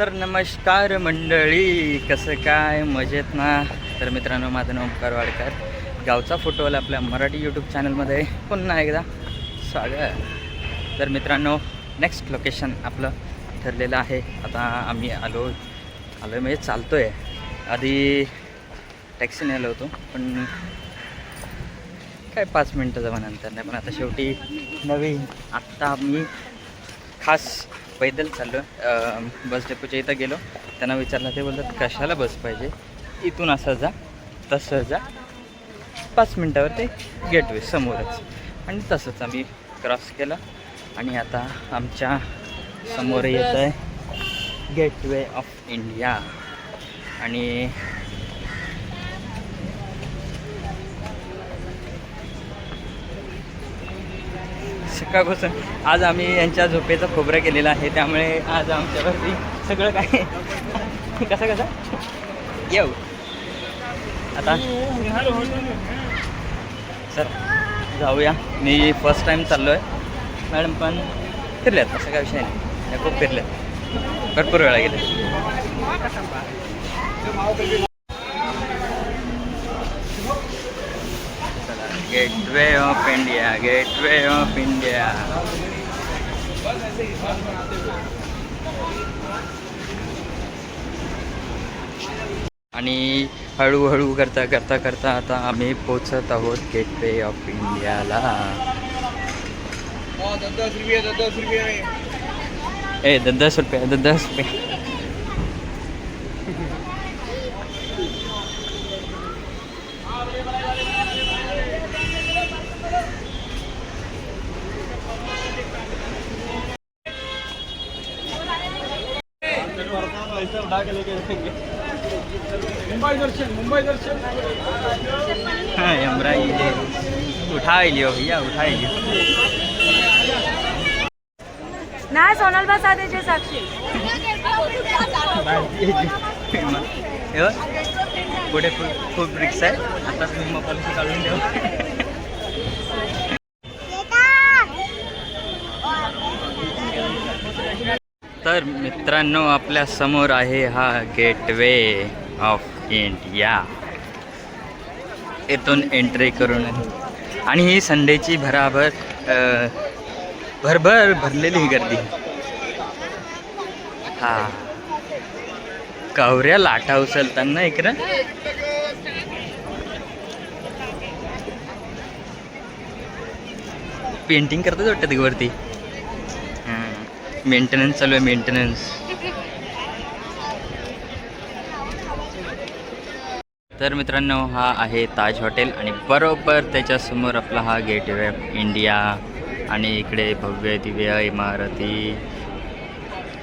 तर नमस्कार मंडळी कसं काय? मजेत ना? तर मित्रांनो माझं नाव ओंकार वाडकर. गावचा फोटोवाला आपल्या मराठी यूट्यूब चॅनलमध्ये पुन्हा एकदा स्वागत. तर मित्रांनो नेक्स्ट लोकेशन आपलं ठरलेलं आहे. आता आम्ही आलो आलो आहे म्हणजे चालतो आहे आधी टॅक्सीने आलो होतो पण काय पाच मिनटं जमानंतर नाही पण आता शेवटी नवीन. आत्ता मी खास पैदल चाललो बस डेपोच्या इथं गेलो. त्यांना विचारलं ते बोलतात कशाला बस पाहिजे? इथून असं जा तसं जा. पाच मिनटावर ते गेटवे समोरच. आणि तसंच आम्ही क्रॉस केलं. आणि आता आमच्यासमोर येत आहे गेटवे ऑफ इंडिया आणि सकाळपासून आज आम्ही यांच्या झोपेचं खोबरं केलेलं आहे त्यामुळे आज आमच्यावरती सगळं काय कसं कसं? येऊ. आता सर जाऊया. मी फर्स्ट टाईम चाललो आहे मॅडम पण फिरल्यात असं काय विषय नाही. खूप फिरल्यात. भरपूर वेळा गेले. Gateway of India Gateway of India आणि हळूहळू करता करता करता आता आम्ही पोचत आहोत गेटवे ऑफ इंडियाला ए दस रुपये दस रुपये मुंबई दर्शन मुंबई दर्शन. हाँ हमरा ये उठा लियो भैया उठा लियो नाही सोनल बस साक्षी. हे पुढे खूप खूप रिक्षा आहे. आता मग पॉलिसी काढून ठेवा. तर मित्रांनो आपल्यासमोर आहे हा गेटवे ऑफ इंडिया येथून एंट्री करून. आणि ही संडेची भराभर भरभर भरलेली ही गर्दी. हा. कवऱ्या लाटा उचलताना इकडं. पेंटिंग करतात वाटतं तिकडे वरती. मेंटेनन्स चालू आहे मेंटेनन्स तर मित्रांनो हा आहे ताज हॉटेल आणि बरोबर त्याच्यासमोर आपला हा गेटवे ऑफ इंडिया आणि इकडे भव्य दिव्य इमारती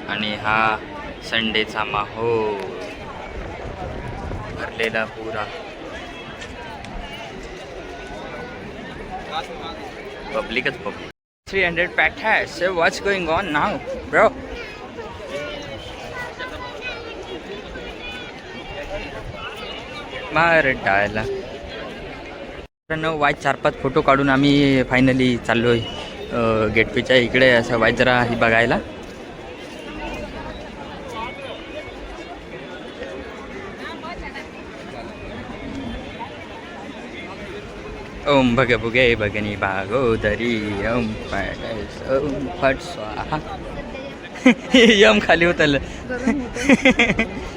आणि हा संडेचा माहोल. भरलेला पुरा. पब्लिकच पब्लिक थ्री हंड्रेड पॅट है so what's going on now bro मार डायला. मित्रांनो वाईट चार पाच फोटो काढून आम्ही फायनली चाललो आहे गेटवेच्या इकडे. असं वाईट जरा ही बघायला. ओम भग भुगे भगनी भागोदरी ओम ओम फट स्वाहा. यम खाली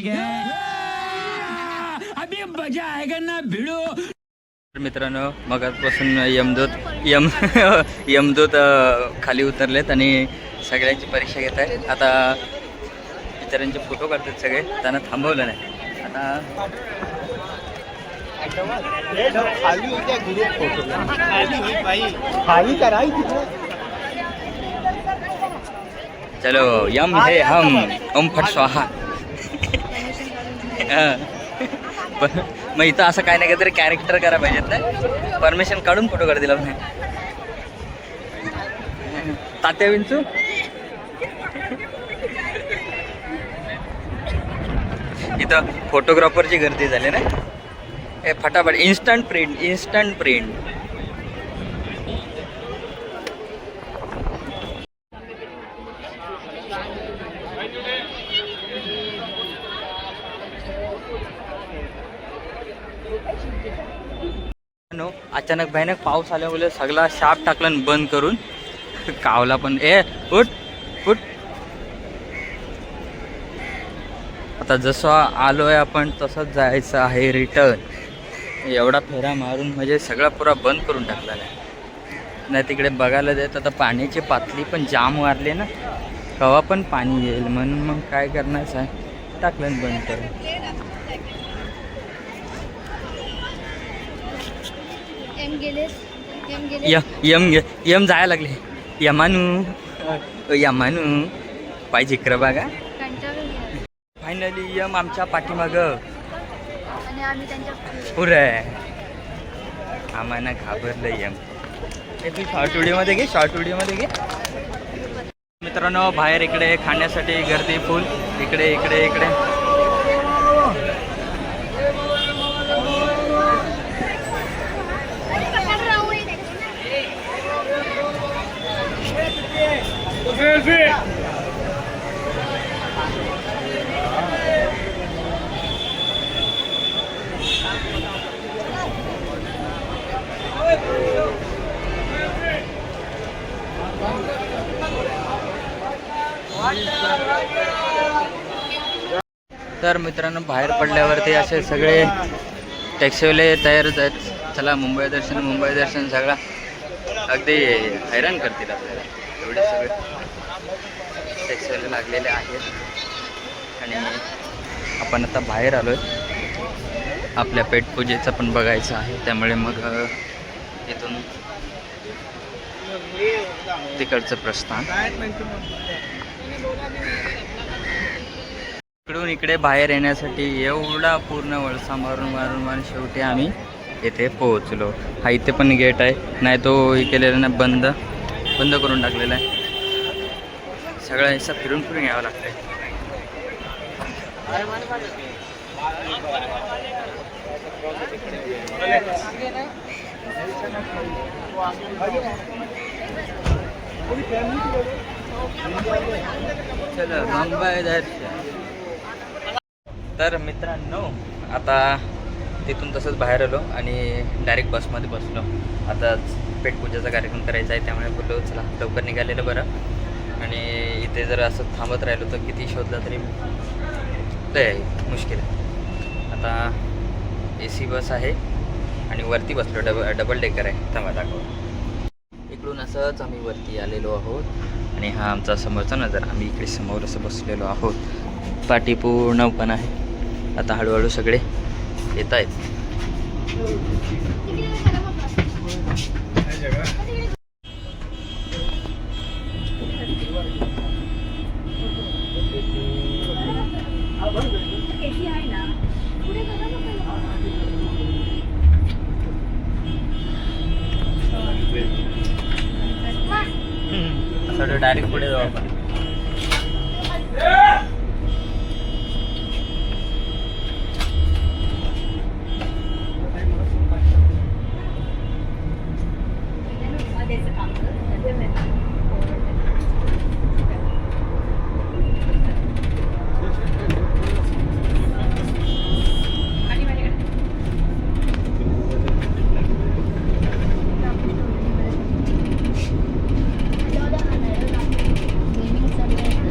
उतरलं हिसाब बंद मित्रांनो मगापासून यमदूत यम यमदूत खाली उतरलेत आणि सगळ्यांची परीक्षा घेत आहेत. आता बिचाऱ्यांचे फोटो काढतात सगळे. त्यांना थांबवलं नाही. आता चलो यम हे हम ओम फट स्वाहा. पण मग इथं असं काय नाही काहीतरी कॅरेक्टर करायला पाहिजेत ना. परमिशन काढून फोटो काढ दिला तात्या विंचू? इथं फोटोग्राफरची गर्दी झाली ना. हे फटाफट instant print instant print no अचानक भयानक पाऊस आल्यामुळे सगळा शाप टाकला बंद करून कावला पण ए उठ उठ. आता जसं आलोय आपण तसंच जायचं आहे रिटर्न एवढा फेरा मारून म्हणजे सगळा पुरा बंद करून टाकलेला आहे. नाही तिकडे बघायला देत आता पाण्याची पातळी पण जाम वारली ना. कवा पण पाणी येईल म्हणून मग काय करणार आहे टाकलं बंद करून. एम गेलेस? एम गेले य यम गे- यम जायला लागले. यमानू. यमानू. पाहिजे इकडं बघा. फायनली यम आमच्या पाठीमाग. आणि आम्ही त्यांच्या पुरे आम्हाला घाबरलं यम. हे तू शॉर्ट व्हिडिओमध्ये घे शॉर्ट व्हिडिओमध्ये घे. मित्रांनो बाहेर इकडे खाण्यासाठी गर्दी फुल इकडे इकडे इकडे. तर मित्रांनो बाहेर पडल्यावरती असे सगळे टॅक्सीवाले तयारच आहेत चला मुंबई दर्शन मुंबई दर्शन सगळा. अगदी हैराण करतील आपल्याला. एवढे सगळे. टॅक्सीवाले लागलेले आहेत. आणि आपण आता बाहेर आलो आहे आपल्या पेटपूजेचं पण बघायचं आहे. त्यामुळे मग इथून तिकडचं प्रस्थान. इकडून इकडे बाहेर येण्यासाठी एवढा पूर्ण वळसा मारून मारून मारून शेवटी आम्ही येथे पोहोचलो. हा इथे पण गेट आहे. नाही तो हे केलेला ना बंद. बंद करून टाकलेला आहे. सगळ्या हिस्सा फिरून फिरून यावं लागतंय. चलो मुंबई तर मित्रांनो आता तिथून तसंच बाहेर आलो आणि डायरेक्ट बसमध्ये बसलो. आता पेटपूजेचा कार्यक्रम करायचा आहे त्यामुळे बोललो चला लवकर निघालेलं बरं. आणि इथे जर असं थांबत राहिलो तर किती शोधलं तरी लय मुश्किल आहे. आता ए सी बस आहे आणि वरती बसलो डब डबल डेकर आहे. थांबा दाखव. इकडून असंच आम्ही वरती आलेलो आहोत आणि हा आमचा समोरचा नजर. आम्ही इकडे समोर असं बसलेलो आहोत. पाठी पूर्ण पण आहे. आता हळूहळू सगळे येत आहेत असं डायरेक्ट पुढे जाऊ आपण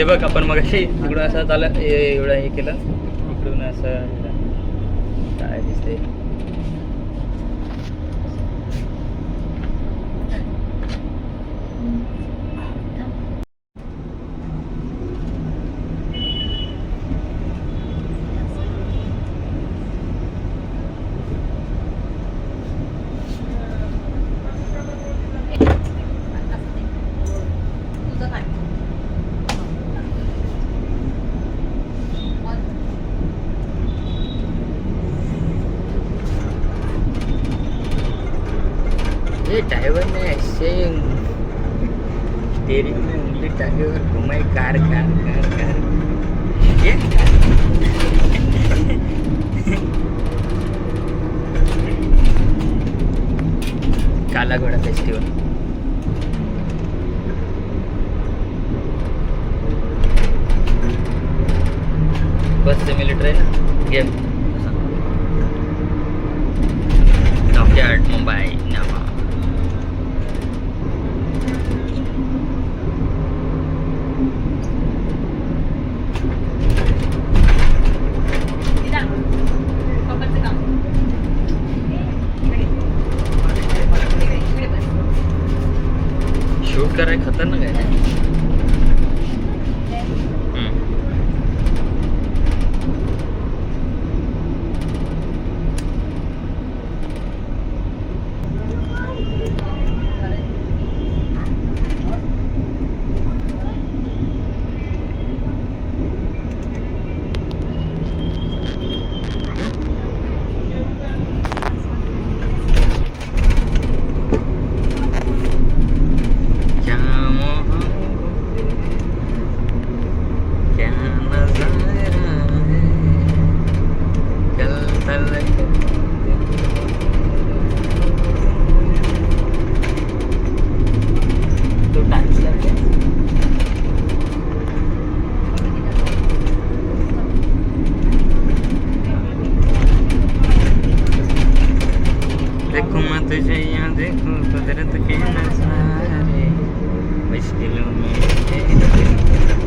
बघ आपण मग अशी इकडून असं झालं एवढं हे केलं. इकडून असं काय दिसते काला घोड़ा फेस्टिवल बस से मिली ट्रेन गेम डॉक्टर मुंबई. नावा शूट खतरनाक आहे. देखो मत जइया देखो कुदरत के नजारे मुश्किलों में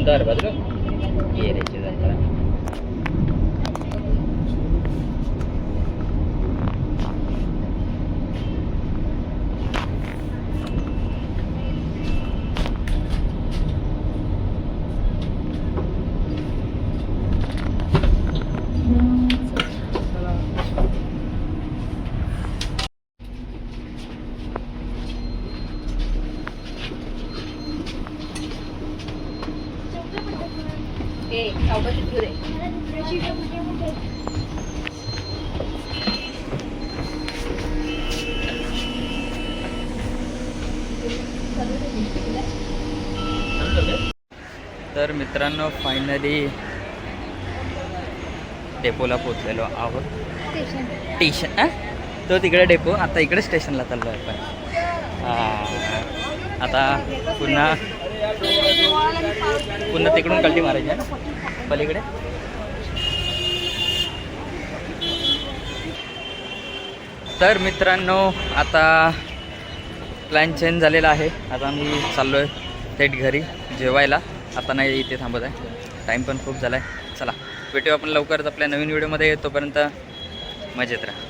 andar, ¿verdad? Quiere मित्रांनो फायनली डेपोला पोचलेलो आहोत. स्टेशन? तो तिकडे डेपो आता इकडे स्टेशनला चाललो आहे आपण. हा. आता पुन्हा पुन्हा तिकडून कल्टी मारायची पलीकडे. तर मित्रांनो आता प्लॅन चेंज झालेला आहे. आता मी चाललो आहे थेट घरी जेवायला. आता नाही इथे थांबत आहे. टाईम पण खूप झाला आहे चला भेटू आपण लवकरच आपल्या नवीन व्हिडिओमध्ये तोपर्यंत मजेत राहा.